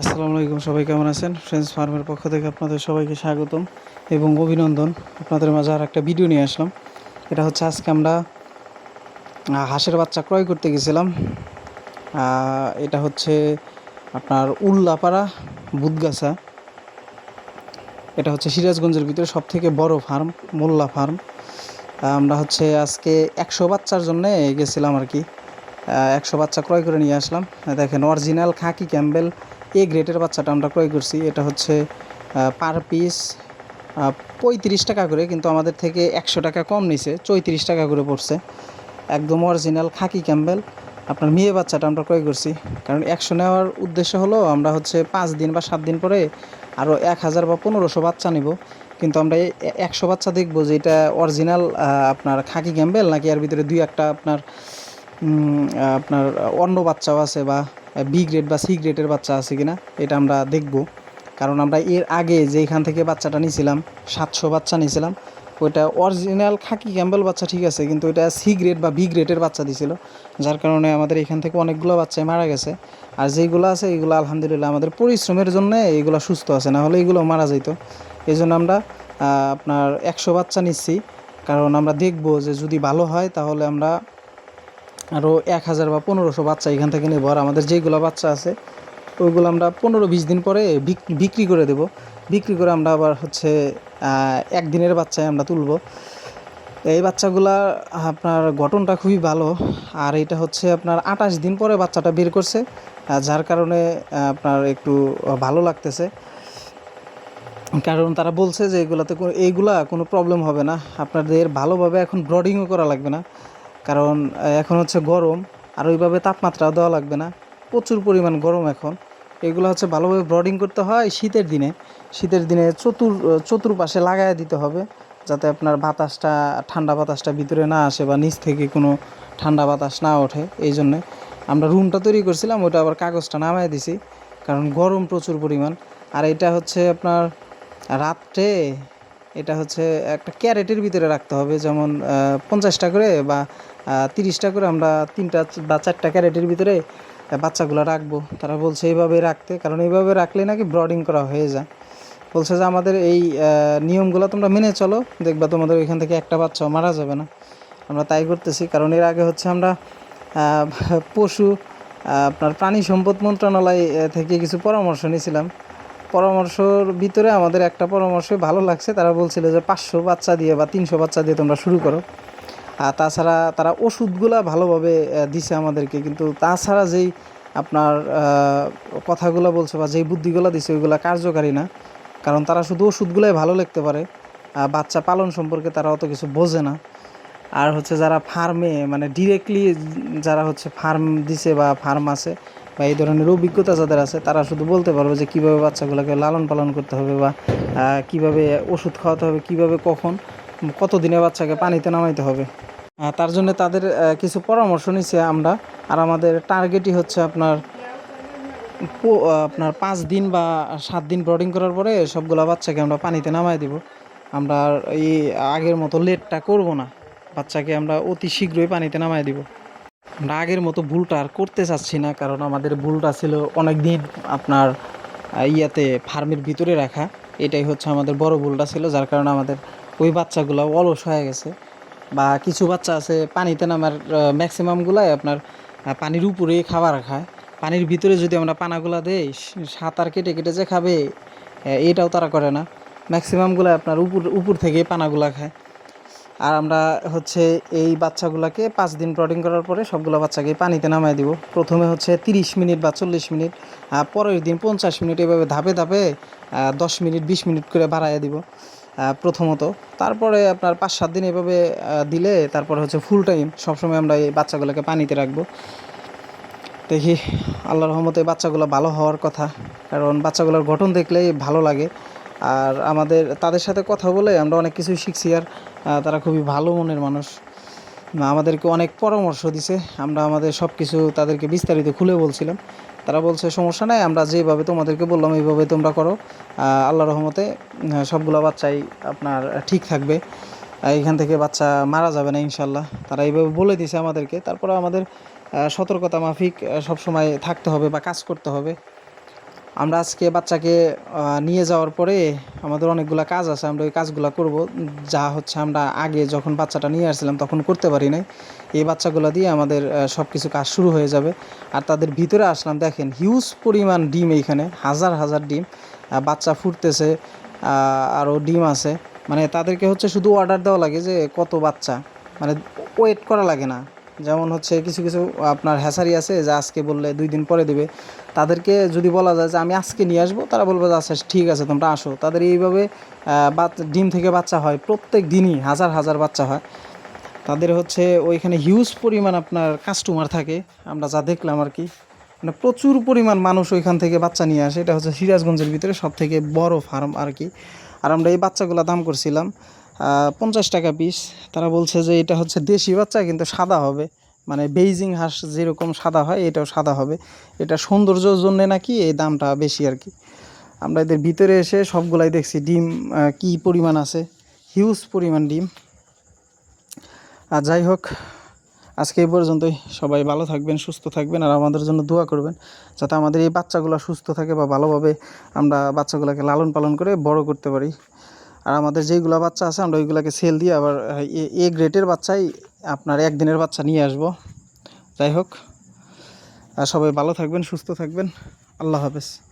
আসসালামু আলাইকুম, সবাই কেমন আছেন? ফ্রেন্ডস ফার্মের পক্ষ থেকে আপনাদের সবাইকে স্বাগতম এবং অভিনন্দন। আপনাদের মাঝে আর একটা ভিডিও নিয়ে আসলাম। এটা হচ্ছে আজকে আমরা হাঁসের বাচ্চা ক্রয় করতে গেছিলাম। এটা হচ্ছে আপনার উল্লাপাড়া বুদগাছা। এটা হচ্ছে সিরাজগঞ্জের ভিতরে সব থেকে বড় ফার্ম, মোল্লা ফার্ম। আমরা হচ্ছে আজকে একশো বাচ্চার জন্যে গেছিলাম আর কি। একশো বাচ্চা ক্রয় করে নিয়ে আসলাম। দেখেন অরিজিনাল খাকি ক্যাম্বেল এ গ্রেটের বাচ্চাটা আমরা ক্রয় করছি, এটা হচ্ছে পার পিস পঁয়ত্রিশ টাকা করে, কিন্তু আমাদের থেকে একশো টাকা কম নিছে, চৌত্রিশ টাকা করে পড়ছে। একদম অরিজিনাল খাকি ক্যাম্বেল, আপনার মেয়ে বাচ্চাটা আমরা ক্রয় করছি। কারণ একশো নেওয়ার উদ্দেশ্য হলো, আমরা হচ্ছে পাঁচ দিন বা সাত দিন পরে আরও এক হাজার বা পনেরোশো বাচ্চা নিব। কিন্তু আমরা একশো বাচ্চা দেখব যে এটা অরিজিনাল আপনার খাকি ক্যাম্বেল, নাকি এর ভিতরে দুই একটা আপনার আপনার অন্য বাচ্চাও আছে বা বি গ্রেড বা সি গ্রেডের বাচ্চা আছে কিনা, এটা আমরা দেখব। কারণ আমরা এর আগে যেখান থেকে বাচ্চাটা নিয়েছিলাম, সাতশো বাচ্চা নিয়েছিলাম, ওইটা অরিজিনাল খাকি ক্যাম্বেল বাচ্চা ঠিক আছে, কিন্তু ওইটা সি গ্রেড বা বি গ্রেডের বাচ্চা দিছিল, যার কারণে আমাদের এখান থেকে অনেকগুলো বাচ্চাই মারা গেছে। আর যেইগুলো আছে, এগুলো আলহামদুলিল্লাহ আমাদের পরিশ্রমের জন্য এগুলো সুস্থ আছে, না হলে এগুলো মারা যেত এই জন্য আমরা আপনার একশো বাচ্চা নিচ্ছি। কারণ আমরা দেখব যে যদি ভালো হয়, তাহলে আমরা আরও এক হাজার বা পনেরোশো বাচ্চা এখান থেকে নেব। আর আমাদের যেইগুলো বাচ্চা আছে, ওইগুলো আমরা পনেরো বিশ দিন পরে বিক- বিক্রি করে দেব। বিক্রি করে আমরা আবার হচ্ছে একদিনের বাচ্চায় আমরা তুলব। এই বাচ্চাগুলা আপনার গঠনটা খুবই ভালো। আর এটা হচ্ছে আপনার আঠাশ দিন পরে বাচ্চাটা বের করছে যার কারণে আপনার একটু ভালো লাগতেছে। কারণ তারা বলছে যে এগুলাতে এইগুলা কোনো প্রবলেম হবে না। আপনাদের ভালোভাবে এখন ব্রডিংও করা লাগবে না। কারণ এখন হচ্ছে গরম, আর ওইভাবে তাপমাত্রা দেওয়া লাগবে না। প্রচুর পরিমাণ গরম এখন। এগুলো হচ্ছে ভালোভাবে ব্রডিং করতে হয় শীতের দিনে। শীতের দিনে চতুর, চতুর্পাশে লাগায় দিতে হবে যাতে আপনার বাতাসটা, ঠান্ডা বাতাসটা ভিতরে না আসে বা নিচ থেকে কোনো ঠান্ডা বাতাস না ওঠে। এই জন্যে আমরা রুমটা তৈরি করছিলাম ওটা আবার কাগজটা নামায় দিছি। কারণ গরম প্রচুর পরিমাণ। আর এটা হচ্ছে আপনার রাত্রে এটা হচ্ছে একটা ক্যারেটের ভিতরে রাখতে হবে, যেমন পঞ্চাশটা করে বা তিরিশটা করে আমরা তিনটা বা চারটা ক্যারেটের ভিতরে বাচ্চাগুলো রাখব। তারা বলছে এইভাবে রাখতে, কারণ এইভাবে রাখলে নাকি ব্রডিং করা হয়ে যায়। বলছে যে আমাদের এই নিয়মগুলো তোমরা মেনে চলো, দেখবা তোমাদের এখান থেকে একটা বাচ্চাও মারা যাবে না। আমরা তাই করতেছি, কারণ এর আগে হচ্ছে আমরা পশু আপনার প্রাণী সম্পদ মন্ত্রণালয় থেকে কিছু পরামর্শ নিয়েছিলাম। পরামর্শর ভিতরে আমাদের একটা পরামর্শ ভালো লাগছে। তারা বলছিল যে পাঁচশো বাচ্চা দিয়ে বা তিনশো বাচ্চা দিয়ে তোমরা শুরু করো। আর তাছাড়া তারা ওষুধগুলা ভালোভাবে দিছে আমাদেরকে। কিন্তু তাছাড়া যেই আপনার কথাগুলো বলছে বা যেই বুদ্ধিগুলো দিছে ওইগুলো কার্যকারী না। কারণ তারা শুধু ওষুধগুলোই ভালো লিখতে পারে। বাচ্চা পালন সম্পর্কে তারা অত কিছু বোঝে না। আর হচ্ছে যারা ফার্মে মানে ডিরেক্টলি যারা হচ্ছে ফার্ম দিছে বা ফার্ম আছে বা এই ধরনের অভিজ্ঞতা যাদের আছে, তারা শুধু বলতে পারবে যে কীভাবে বাচ্চাগুলোকে লালন পালন করতে হবে বা কীভাবে ওষুধ খাওয়াতে হবে, কীভাবে কখন কত দিনে বাচ্চাকে পানিতে নামাইতে হবে। তার জন্য তাদের কিছু পরামর্শ নিছি আমরা। আর আমাদের টার্গেটই হচ্ছে আপনার আপনার পাঁচ দিন বা সাত দিন ব্রডিং করার পরে সবগুলা বাচ্চাকে আমরা পানিতে নামাই দিব। আমরা এই আগের মতো লেটটা করব না। বাচ্চাকে আমরা অতি শীঘ্রই পানিতে নামাই দিব। আমরা আগের মতো ভুলটা আর করতে চাচ্ছি না, কারণ আমাদের ভুলটা ছিল অনেক দিন আপনার ইয়াতে ফার্মের ভিতরে রাখা। এটাই হচ্ছে আমাদের বড় ভুলটা ছিল, যার কারণে আমাদের ওই বাচ্চাগুলো অলস হয়ে গেছে। বা কিছু বাচ্চা আছে পানিতে নামার ম্যাক্সিমামগুলাই আপনার পানির উপরেই খাবার খায়। পানির ভিতরে যদি আমরা পানাগুলা দেই সাঁতার কেটে কেটে যে খাবে এটাও তারা করে না। ম্যাক্সিমামগুলো আপনার উপর উপর থেকে পানাগুলা খায়। আর আমরা হচ্ছে এই বাচ্চাগুলোকে পাঁচ দিন ব্রডিং করার পরে সবগুলো বাচ্চাকে পানিতে নামায় দিব। প্রথমে হচ্ছে তিরিশ মিনিট বা চল্লিশ মিনিট পরের দিন পঞ্চাশ মিনিট এভাবে ধাপে ধাপে দশ মিনিট, বিশ মিনিট করে বাড়াইয়া দিব প্রথমত। তারপরে আপনার পাঁচ সাত দিন এভাবে দিলে তারপরে হচ্ছে ফুল টাইম সবসময় আমরা এই বাচ্চাগুলোকে পানিতে রাখব। দেখি আল্লাহ রহমতে বাচ্চাগুলো ভালো হওয়ার কথা, কারণ বাচ্চাগুলোর গঠন দেখলেই ভালো লাগে। আর আমাদের, তাদের সাথে কথা বলে আমরা অনেক কিছুই শিখছি আর তারা খুবই ভালো মনের মানুষ। আমাদেরকে অনেক পরামর্শ দিছে, আমরা আমাদের সব কিছু তাদেরকে বিস্তারিত খুলে বলছিলাম। তারা বলছে, সমস্যা নাই, আমরা যেভাবে তোমাদেরকে বললাম, এইভাবে তোমরা করো। আল্লাহ রহমতে সবগুলো বাচ্চাই আপনার ঠিক থাকবে। এখান থেকে বাচ্চা মারা যাবে না ইনশাল্লাহ তারা এইভাবে বলে দিছে আমাদেরকে। তারপরে আমাদের সতর্কতা মাফিক সবসময় থাকতে হবে বা কাজ করতে হবে। আমরা আজকে বাচ্চাকে নিয়ে যাওয়ার পরে আমাদের অনেকগুলো কাজ আছে, আমরা ওই কাজগুলো করব। যা হচ্ছে আমরা আগে যখন বাচ্চাটা নিয়ে আসছিলাম তখন করতে পারি নাই। এই বাচ্চাগুলো দিয়ে আমাদের সব কিছু কাজ শুরু হয়ে যাবে। আর তাদের ভিতরে আসলাম, দেখেন হিউজ পরিমাণ ডিম এইখানে, হাজার হাজার ডিম। বাচ্চা ফুটতেছে আরও ডিম আছে। মানে তাদেরকে হচ্ছে শুধু অর্ডার দেওয়া লাগে যে কত বাচ্চা। মানে ওয়েট করা লাগে না। যেমন হচ্ছে কিছু কিছু আপনার হ্যাসারি আছে, যে আজকে বললে দুই দিন পরে দেবে। তাদেরকে যদি বলা যায় যে আমি আজকে নিয়ে আসব, তারা বলবে যে আচ্ছা ঠিক আছে, তোমরা আসো। তাদের এইভাবে ডিম থেকে বাচ্চা হয়, প্রত্যেক দিনই হাজার হাজার বাচ্চা হয়। তাদের হচ্ছে ওইখানে হিউজ পরিমাণ আপনার কাস্টমার থাকে, আমরা যা দেখলাম আর কি। মানে প্রচুর পরিমাণ মানুষ ওইখান থেকে বাচ্চা নিয়ে আসে। এটা হচ্ছে সিরাজগঞ্জের ভিতরে সব থেকে বড় ফার্ম আর কি। আর আমরা এই বাচ্চাগুলো দাম করছিলাম। পঞ্চাশ টাকা পিস তারা বলছে যে এটা হচ্ছে দেশি বাচ্চা, কিন্তু সাদা হবে। মানে বেইজিং হাঁস যেরকম সাদা হয়, এটাও সাদা হবে। এটা সৌন্দর্যর জন্যে নাকি এই দামটা বেশি আর কি। আমরা এদের ভিতরে এসে সবগুলাই দেখছি। ডিম কি পরিমাণ আছে? হিউজ পরিমাণ ডিম। আর যাই হোক, আজকে এই পর্যন্তই। সবাই ভালো থাকবেন, সুস্থ থাকবেন, আর আমাদের জন্য দোয়া করবেন, যাতে আমাদের এই বাচ্চাগুলো সুস্থ থাকে বা ভালোভাবে আমরা বাচ্চাগুলোকে লালন পালন করে বড় করতে পারি। আর আমাদের যেইগুলো বাচ্চা আছে, আমরা ওইগুলোকে সেল দিয়ে আবার এ- এ গ্রেটের বাচ্চাই আপনার একদিনের বাচ্চা নিয়ে আসব। যাই হোক, আর সবাই ভালো থাকবেন, সুস্থ থাকবেন। আল্লাহ হাফেজ।